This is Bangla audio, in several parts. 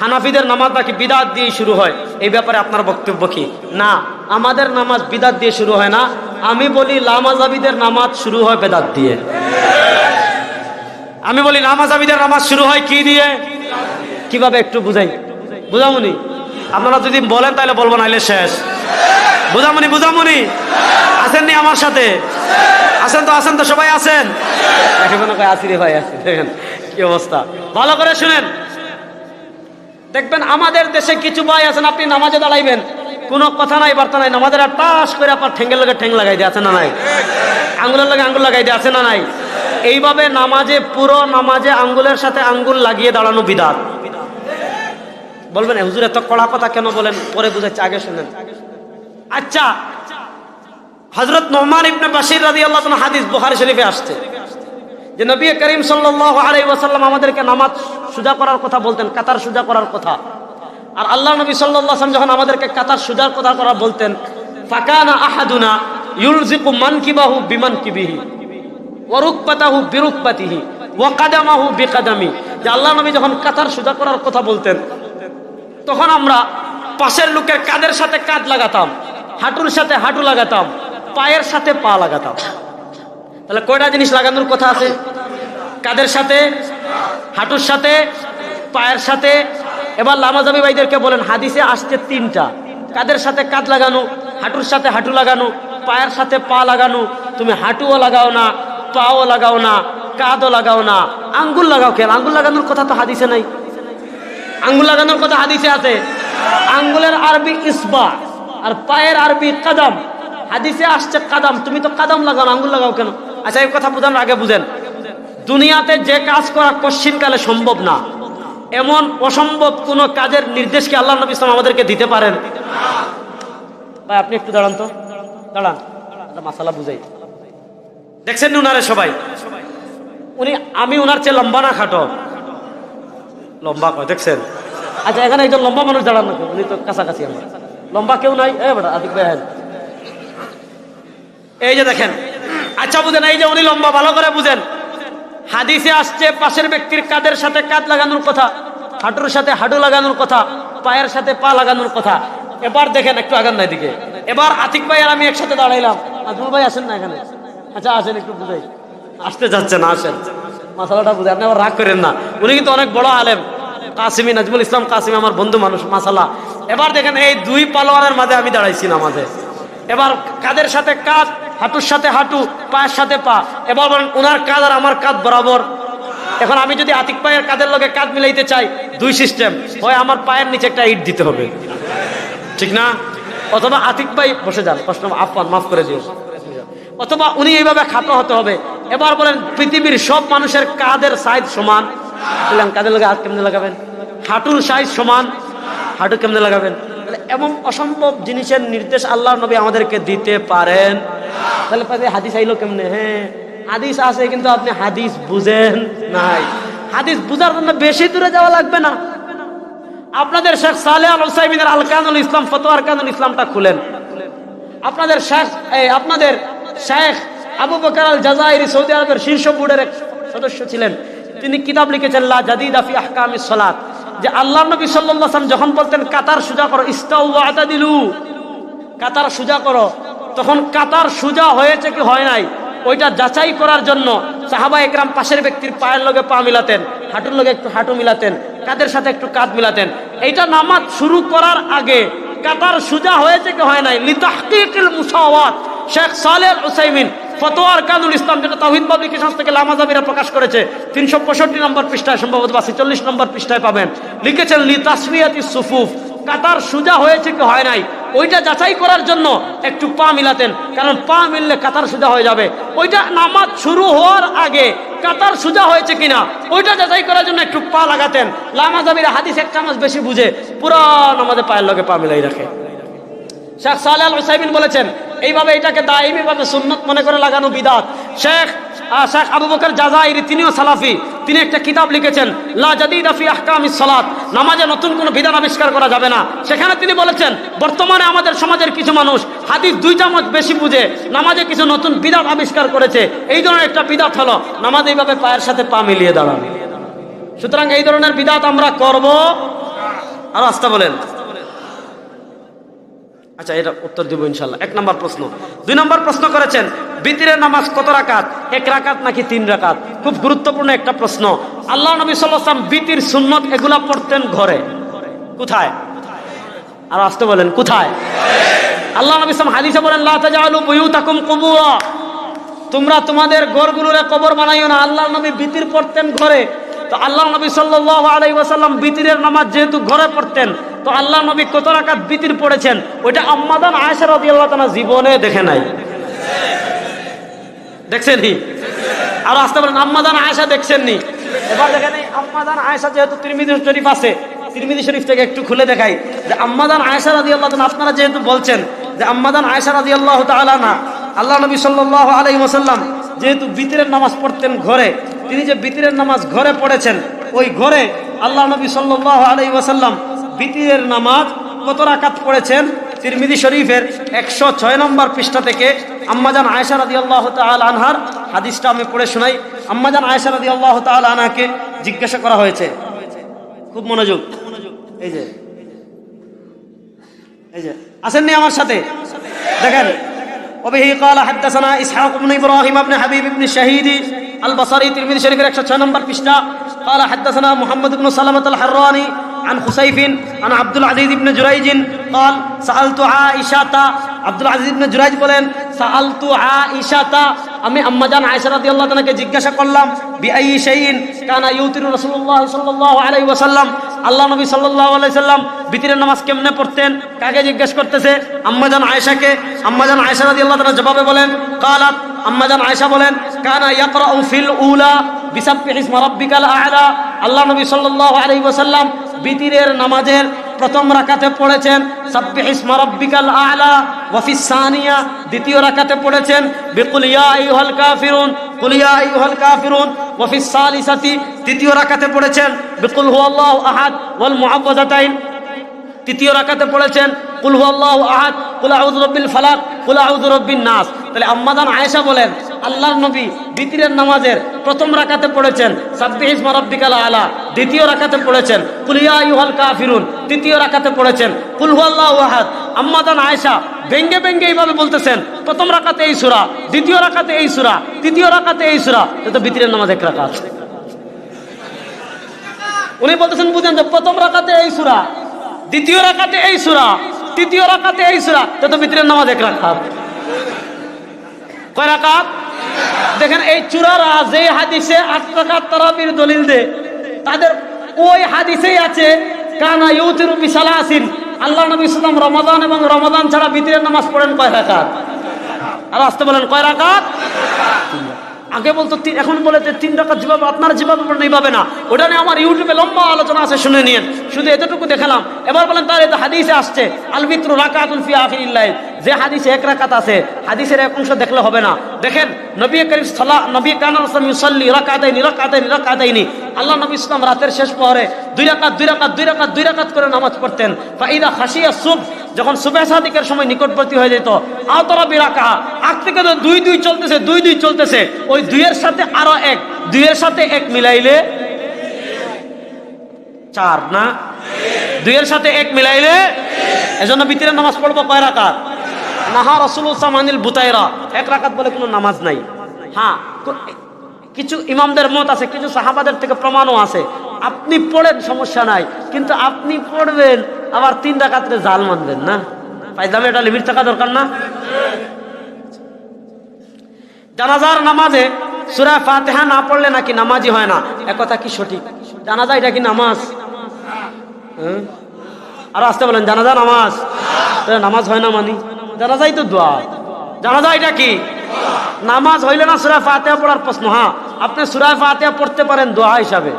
হানাফিদের নামাজ নাকি বিদাত দিয়ে শুরু হয়? এই ব্যাপারে আপনার বক্তব্য কি? না, আমাদের নামাজ বিদাত দিয়ে শুরু হয় না। আমি বলি, লামাজাবিদের নামাজ শুরু হয় বেদাত দিয়ে। আমি বলি, লামাজাবিদের নামাজ শুরু হয় কি দিয়ে? কীভাবে একটু বুঝাই? বুঝামুনি? আপনারা যদি বলেন, তাহলে বলব, নাইলে শেষ। বুঝামুনি বুঝামুনি? আসেননি আমার সাথে? আছেন তো আছেন তো, সবাই আছেন এখন আসি রে ভাই আসি দেখেন, কি অবস্থা। ভালো করে শুনেন। দেখবেন আমাদের দেশে কিছু ভাই আছেন, আপনি নামাজে দাঁড়াইবেন। কোনো কথা নাই, বার্তা নাই। নামাজের আর টাস করে আপনার ঠেঙ্গের লগে ঠেং লাগাই দিয়ে আছে না নাই? আঙ্গুলের লগে আঙ্গুল লাগাই দিয়ে আছে না নাই? এইভাবে নামাজে, পুরো নামাজে আঙ্গুলের সাথে আঙ্গুল লাগিয়ে দাঁড়ানো বিদাত। বলবেন হুজুর, এত কড়া কথা কেন বলেন? পরে বুঝাচ্ছি, আগে শুনেন। আচ্ছা হজরত নোমান ইবনে বাসির রাজি আল্লাহ হাদিস বুখারি শরীফে আসছে। যে নবী করিম সাল্লাল্লাহু আলাইহি ওয়াসাল্লাম আমাদেরকে নামাজ সুজা করার কথা বলতেন, কাতার সুজা করার কথা। আর আল্লাহ নবী আলাইহি যখন আমাদেরকে কাতার সুজার কথা করা বলতেন, ফাকানা আহাদুনা ইউলজিকু মানকিবাহু বিমানকিবিহি ওয়া রুকবাতাহু বিরুকবাতিহি ওয়া কাদামাহু বিকাদামি। যে আল্লাহ নবী যখন কাতার সুজা করার কথা বলতেন, তখন আমরা পাশের লোকের কাদের সাথে কাঁধ লাগাতাম, হাঁটুর সাথে হাঁটু লাগাতাম, পায়ের সাথে পা লাগাতাম। তাহলে কয়টা জিনিস লাগানোর কথা আছে? কাদের সাথে? হাঁটুর সাথে? পায়ের সাথে? এবার লামাজাবি ভাইদেরকে বলেন, হাদিসে আসছে তিনটা। কাদের সাথে কাঁধ লাগানো? হাঁটুর সাথে হাঁটু লাগানো। পায়ের সাথে পা লাগানো। তুমি হাঁটুও লাগাও না, পাও লাগাও না, কাঁধও লাগাও না। আঙ্গুল লাগাও কেন? আঙ্গুল লাগানোর কথা তো হাদিসে নাই। আঙ্গুল লাগানোর কথা হাদিসে আছে। আঙ্গুলের আরবি ইসবা আর পায়ের আরবি কাদাম। হাদিসে আসছে কাদাম। তুমি তো কাদাম লাগাও আঙ্গুল লাগাও কেন? আচ্ছা এই কথা বুঝানোর আগে বুঝেন। দুনিয়াতে যে কাজ করা কশ্চিনকালে সম্ভব না। এমন অসম্ভব কোন কাজের নির্দেশ কি আল্লাহ নবী ইসলাম আমাদেরকে দিতে পারেন? ভাই, আপনি একটু দাঁড়ান তো। দাঁড়ান। মাসালা বুঝাই। দেখছেন উনারে সবাই? উনি, আমি উনার চেয়ে লম্বা না, খাটো। লম্বা কয়, দেখছেন? আচ্ছা এখানে একজন লম্বা মানুষ দাঁড়ান না উনি তো কাছাকাছি আমার। লম্বা কেউ নাই? এ এই যে দেখেন আচ্ছা বুঝেন, এই যে উনি লম্বা, ভালো করে বুঝেন। হাদিসে আসছে, পাশের ব্যক্তির কাদের সাথে কাঁধ লাগানোর কথা, হাঁটুর সাথে হাঁটু লাগানোর কথা, পায়ের সাথে পা লাগানোর কথা। এবার দেখেন, একটু আগান না দিকে। এবার আতিক ভাই আর আমি একসাথে দাঁড়াইলাম। আজমল ভাই আসেন না এখানে? আচ্ছা আসেন, একটু বুঝাই। আসতে যাচ্ছে না আসেন। মাসালাটা বুঝে, আপনি আবার রাগ করেন না। উনি কিন্তু অনেক বড় আলেম। কাসিমি, নাজমুল ইসলাম কাসিমি আমার বন্ধু মানুষ, মাসালা। এবার দেখেন, এই দুই পালোয়ানের মাঝে আমি দাঁড়াইছি না মাঝে এবার কাদের সাথে কাঁধ হাঁটুর সাথে হাঁটু, পায়ের সাথে পা। এবার বলেন ওনার কাঁধ আর আমার কাঁধ বরাবর। এখন আমি যদি আতিক পায়ের কাঁধের লগে কাঁধ মিলাইতে চাই, দুই সিস্টেম হয় আমার পায়ের নিচে একটা ইট দিতে হবে। ঠিক না? অথবা আতিক ভাই, বসে যান। প্রশ্ন আপান মাফ করে দিও। অথবা উনি এইভাবে খাটো হতে হবে। এবার বলেন, পৃথিবীর সব মানুষের কাদের সাইজ সমান। কাদের লগে হাত কেমনে লাগাবেন? হাঁটুর সাইজ সমান। হাঁটু কেমনে লাগাবেন? এমন অসম্ভব জিনিসের নির্দেশ আল্লাহ নবী আমাদেরকে দিতে পারেন। তাহলে হাদিস আইলো কেমনে? হ্যাঁ হাদিস আছে কিন্তু আপনি হাদিস বুঝেন নাই। হাদিস বুঝার জন্য বেশি দূরে যাওয়া লাগবে না। আপনাদের শেখ সালে আল হুসাইমিনের আল কানুল ইসলাম, ফতোয়ার কানুল ইসলামটা খুলেন। আপনাদের শেখ, এই আপনাদের Sheikh Abu Bakr al Jazairi Saudi আরবের শীর্ষ বোর্ডের এক সদস্য ছিলেন। তিনি কিতাব লিখেছেন, লা জাদিদ আফি আহকামি সালাত। যে আল্লাহ নবী ওয়াসাল্লাম যখন বলতেন, কাতার সুজা করো, ইস্তাউ ওয়া আতাদিলু কাতার সুজা করো। তখন কাতার সুজা হয়েছে কি হয় নাই? ওইটা যাচাই করার জন্য সাহাবা একরাম পাশের ব্যক্তির পায়ের লগে পা মিলাতেন, হাঁটুর লগে একটু হাঁটু মিলাতেন কাদের সাথে একটু কাঁধ মিলাতেন। এইটা নামাজ শুরু করার আগে কাতার সুজা হয়েছে কি হয় নাই? লিতাহকিকুল মুসাওয়াত। শেখ সালেহ উসাইমিন ফতোয়ার কানুল ইসলাম যেটা তাহিদ পাবলিকেশন থেকে লামাজাবিরা প্রকাশ করেছে, তিনশো পঁয়ষট্টি নম্বর পৃষ্ঠায়, সম্ভবত বা ছেচল্লিশ নম্বর পৃষ্ঠায় পাবেন। লিখেছেন, লি তাসমিয়াতি সুফুফ। কাতার সুজা হয়েছে কি হয় নাই? ওইটা যাচাই করার জন্য একটু পা মিলাতেন, কারণ পা মিললে কাতার সুজা হয়ে যাবে। ওইটা নামাজ শুরু হওয়ার আগে কাতার সুজা হয়েছে কিনা, ওইটা যাচাই করার জন্য একটু পা লাগাতেন। লামাজাবিরা হাদিস এক চামচ বেশি বুঝে, পুরা নামাজে পায়ের লগে পা মিলাই রাখে। শেখ সালে আল হুসাইমিন বলেছেন এইভাবে এটাকে দায়ী ভাবে সুন্নত মনে করে লাগানো বিদাত। শেখ শেখ আবু বকর জাজাইরি, তিনিও সালাফি। তিনি একটা কিতাব লিখেছেন, লা সালাত। নামাজে নতুন কোনো বিধান আবিষ্কার করা যাবে না। সেখানে তিনি বলেছেন, বর্তমানে আমাদের সমাজের কিছু মানুষ হাদিস দুই চামচ বেশি বুঝে, নামাজে কিছু নতুন বিধান আবিষ্কার করেছে। এই ধরনের একটা বিদাত হলো, নামাজ এইভাবে পায়ের সাথে পা মিলিয়ে দাঁড়ানো। সুতরাং এই ধরনের বিদাত আমরা করব। আরও আস্তে বলেন। আচ্ছা এটা উত্তর দিব ইনশাল্লাহ এক নম্বর প্রশ্ন। দুই নম্বর প্রশ্ন করেছেন, বিতিরের নামাজ কত রাকাত? এক রাকাত নাকি তিন রাকাত? খুব গুরুত্বপূর্ণ একটা প্রশ্ন। আল্লাহ নবী সাল্লাম বিতির সুন্নত এগুলা পড়তেন ঘরে। কোথায়? আর আসতে বলেন, কোথায়? আল্লাহ নবী সাল্লাম হাদিসে বলেন তোমরা তোমাদের ঘরগুলোরে কবর বানাইও না। আল্লাহ নবী বিতির পড়তেন ঘরে। তো আল্লাহ নবী আলাইহি ওয়াসাল্লাম বিতিরের নামাজ যেহেতু ঘরে পড়তেন তো আল্লাহ নবী কত রাকাত বিতির পড়েছেন? ওইটা আম্মাদান আয়েশা রাদিয়াল্লাহু তাআলা জীবনে দেখে নাই। দেখছেন নি? আর আসতে পারেন আম্মাদান আয়েশা দেখছেন নি? এবার দেখেন আম্মাদান আয়েশা যেহেতু তিরমিজি শরীফ আছে, তিরমিজি শরীফ থেকে একটু খুলে দেখাই যে আম্মাদান আয়েশা রাদিয়াল্লাহু তাআলা, আপনারা যেহেতু বলছেন যে আম্মাদান আয়েশা রাদিয়াল্লাহু তাআলা না, আল্লাহ নবী সাল্লাল্লাহু আলাইহি ওয়াসাল্লাম যেহেতু বিতিরের নামাজ পড়তেন ঘরে, তিনি যে বিতিরের নামাজ ঘরে পড়েছেন, ওই ঘরে আল্লাহ নবী সাল্লাল্লাহু আলাইহি ওয়াসাল্লাম বিতিরের নামাজ কত রাকাত পড়েছেন তিরমিজি শরীফের একশো ছয় নম্বর পৃষ্ঠা থেকে আম্মাজান আয়েশা রাদি আল্লাহ তাল আনহার হাদিসটা আমি পড়ে শোনাই আম্মাজান আয়েশা রাদি আল্লাহ তাল আনহাকে জিজ্ঞাসা করা হয়েছে খুব মনোযোগ এই যে এই যে আসেননি আমার সাথে দেখেন وبه قال حدثنا اسحاق بن ابراهيم بن حبيب بن الشهيد البصري ترمذي شريف 106 نمبر পৃষ্ঠা قال حدثنا محمد بن سلمة الحراني عن خسيف عن عبد العزيز بن جريج قال سألت عائشة عبد العزيز بن جريج বলেন سألت عائشة আমি আম্মাজান আয়েশা রাদিয়াল্লাহু তাআলাকে জিজ্ঞাসা করলাম বিআই শাইইন কানা ইউতিরু রাসূলুল্লাহ সাল্লাল্লাহু আলাইহি ওয়াসাল্লাম আল্লাহ নবী সাল্লাল্লাহু আলাইহি সাল্লাম বিতিরের নামাজ কেমনে পড়তেন কাকে জিজ্ঞেস করতেছে আম্মাজান আয়েশাকে আম্মাজান আয়েশা রাদিয়াল্লাহু তাআলা জবাবে বলেন قالت আম্মাজান আয়েশা বলেন কানা ইয়াকরাউ ফিল উলা বিসাব্বিহি ইসমা রাব্বিকাল আ'লা আল্লাহ নবী সাল্লাল্লাহু আলাইহি ওয়াসাল্লাম বিতিরের নামাজের প্রথম রাকাতে পড়েছেন, সাব্বিহ আ'লা সানিয়া, দ্বিতীয় রাকাতে পড়েছেন, বিকুল ইয়া তৃতীয় রাকাতে পড়েছেন, বিকুল হুয়াল্লাহু আহাদ, ওয়াল মুআওয়াযাতাইন তৃতীয় রাকাতে পড়েছেন, কুল আহাদ, কুল ফালাক, কুল নাস। তাহলে আম্মাদান আয়েশা বলেন, আল্লাহর নবী বিতিরের নামাজের প্রথম রাকাতে পড়েছেন, সাব্বিহ ইসমা রাব্বিকাল আলা, দ্বিতীয় রাকাতে পড়েছেন, কুল ইয়া আইয়ুহাল কাফিরুন, তৃতীয় রাকাতে পড়েছেন, কুল হুয়াল্লাহু আহাদ। আম্মাদান আয়েশা ব্যঙ্গে ব্যঙ্গে এইভাবে বলতেছেন, প্রথম রাকাতে এই সুরা, দ্বিতীয় রাকাতে এই সুরা, তৃতীয় রাকাতে এই সুরা এটা বিতিরের নামাজ এক রাকাত। উনি বলতেছেন, বুঝেন যে প্রথম রাকাতে এই সুরা, দ্বিতীয় রাখাতে এই সুরা, তৃতীয় রাকাতে এই সুরা তো বিতিরের নামাজ এক রাকাত। কয় রাকাত? দেখেন, এই চূড়ারা যে হাদিসে আট দলিল দে তাদের ওই হাদিসেই আছে, কানা ইউতির বিসালাসিন আল্লাহ নবী ইসলাম রমাদান এবং রমাদান ছাড়া বিতিরের নামাজ পড়েন কয় রাকাত? আর আসতে বলেন, কয় রাকাত? আগে বলতো এখন বলে যে তিন রাকাত যেভাবে আপনার যেভাবে এইভাবে না। ওটা নিয়ে আমার ইউটিউবে লম্বা আলোচনা আছে, শুনে নিন শুধু এতটুকু দেখালাম। এবার বলেন তার এটা হাদিসে আসছে আল বিত্রু রাকাতুন ফি আখিরিল্লাহ যে হাদিসে এক রাকাত আছে, হাদিসের এক অংশ দেখলে হবে না। দেখেন, নবী করিম সাল্লাহ নবী কানা ইউসাল্লি রাকাতাইনি রাকাতাইনি রাকাতাইনি। আল্লাহ নবী ইসলাম রাতের শেষ পরে দুই রাকাত দুই রাকাত দুই রাকাত দুই রাকাত করে নামাজ পড়তেন। ফাইদা খাসিয়া সুব যখন সুবে সাদিকের সময় নিকটবর্তী হয়ে যেত, আওতারা বিরাকা আগ থেকে তো দুই দুই চলতেছে, দুই দুই চলতেছে, ওই দুইয়ের সাথে আরও এক, দুইয়ের সাথে এক মিলাইলে চার না? দুইয়ের সাথে এক মিলাইলে এজন্য ভিতরে নামাজ পড়ব কয় রাকাত? নাহা রসুল সামানিল বুতাইরা। এক রাকাত বলে কোনো নামাজ নাই। হ্যাঁ কিছু ইমামদের মত আছে, কিছু সাহাবাদের থেকে প্রমাণও আছে। আপনি পড়েন, সমস্যা নাই। কিন্তু আপনি পড়বেন আবার তিন রাকাতে জাল মানবেন না? পাইজামে এটা লিমিট থাকা দরকার না? জানাজার নামাজে সুরা ফাতেহা না পড়লে নাকি নামাজই হয় না? একথা কি সঠিক? জানাজা এটা কি নামাজ? হ্যাঁ? আরও আসতে বলেন, জানাজা নামাজ? নামাজ হয় না মানি? জানাজাই তো দোয়া। জানাজা এটা কি? নামাজ হইলে না সুরা ফাতেহা পড়ার প্রশ্ন হ্যাঁ। আপনি সুরা ফাতেহা পড়তে পারেন দোয়া হিসাবে।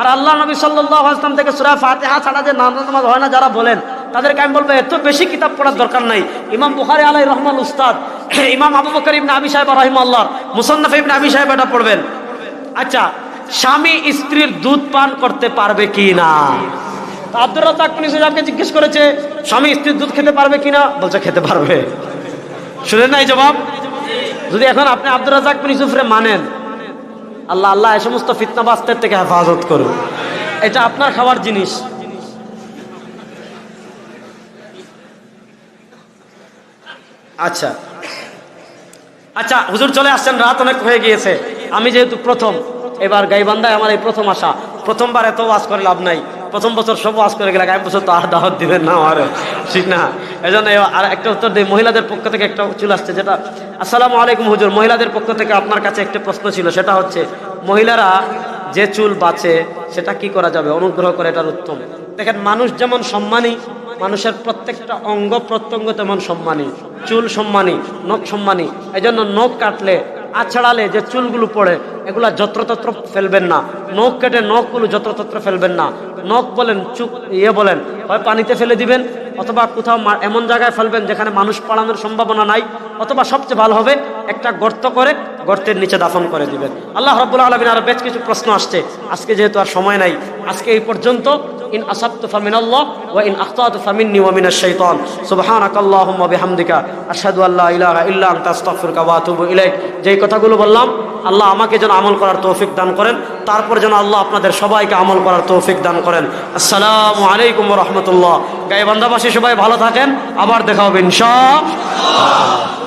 আর আল্লাহ নবী ওয়াসাল্লাম থেকে সূরা ফাতিহা ছাড়া যে নামাজ নামাজ হয় না, যারা বলেন, তাদেরকে আমি বলব, এত বেশি কিতাব পড়ার দরকার নাই। ইমাম বুখারী আলাইহি রহমান উস্তাদ, ইমাম আবু বকর ইবনে আবি সাহেব রাহিমাহুল্লাহ, মুসান্নাফ ইবনে আবি সাহেব এটা পড়বেন। আচ্ছা স্বামী স্ত্রীর দুধ পান করতে পারবে কি না? আব্দুর পুলিশ সাহেবকে জিজ্ঞেস করেছে, স্বামী স্ত্রীর দুধ খেতে পারবে কিনা বলছে, খেতে পারবে। শুনেন নাই জবাব? যদি এখন আপনি আব্দুর বিন ইউসুফরে মানেন আল্লাহ আল্লাহ এ সমস্ত ফিতনাবাজদের থেকে হেফাজত করুন। এটা আপনার খাওয়ার জিনিস। আচ্ছা। আচ্ছা হুজুর চলে আসছেন, রাত অনেক হয়ে গিয়েছে। আমি যেহেতু প্রথম, এবার গাইবান্ধায় আমার এই প্রথম আসা। প্রথমবার এত বাস করে লাভ নাই। প্রথম বছর সব ওয়াজ করে গেলে এক বছর তো আর দাওয়াত দিবেন না আমার ঠিক না? এই জন্য আর একটা উত্তর দিই। মহিলাদের পক্ষ থেকে একটা চুল আসছে যেটা, আসসালামু আলাইকুম হুজুর। মহিলাদের পক্ষ থেকে আপনার কাছে একটা প্রশ্ন ছিল, সেটা হচ্ছে, মহিলারা যে চুল বাঁচে সেটা কি করা যাবে? অনুগ্রহ করে এটার উত্তম দেখেন, মানুষ যেমন সম্মানী, মানুষের প্রত্যেকটা অঙ্গ প্রত্যঙ্গ তেমন সম্মানী। চুল সম্মানী, নখ সম্মানী। এই জন্য নখ কাটলে আছড়ালে যে চুলগুলো পড়ে, এগুলা যত্রতত্র ফেলবেন না। নখ কেটে নখগুলো যত্রতত্র ফেলবেন না। নখ বলেন চুপ ইয়ে বলেন, হয় পানিতে ফেলে দিবেন অথবা কোথাও এমন জায়গায় ফেলবেন যেখানে মানুষ পালানোর সম্ভাবনা নাই, অথবা সবচেয়ে ভালো হবে, একটা গর্ত করে গর্তের নিচে দাফন করে দিবেন। আল্লাহ রব্বুল আলমিন আরও বেশ কিছু প্রশ্ন আসছে। আজকে যেহেতু আর সময় নাই, আজকে এই পর্যন্ত, ইন আসাবতু ফামিন আল্লাহ ওয়া ইন আখতাতু ফামিন্নি ওয়া মিনাশ শাইতান। সুবহানাকাল্লাহুম্মা বিহামদিকা, আশহাদু ইল্লা আনতা যেই কথাগুলো বললাম আল্লাহ আমাকে যেন আমল করার তৌফিক দান করেন। তারপর যেন আল্লাহ আপনাদের সবাইকে আমল করার তৌফিক দান করেন। আসসালামু আলাইকুম রহমতুল্লাহ। গাই গাইবান্ধাবাসী সবাই ভালো থাকেন। আবার দেখা হবে ইনশাআল্লাহ।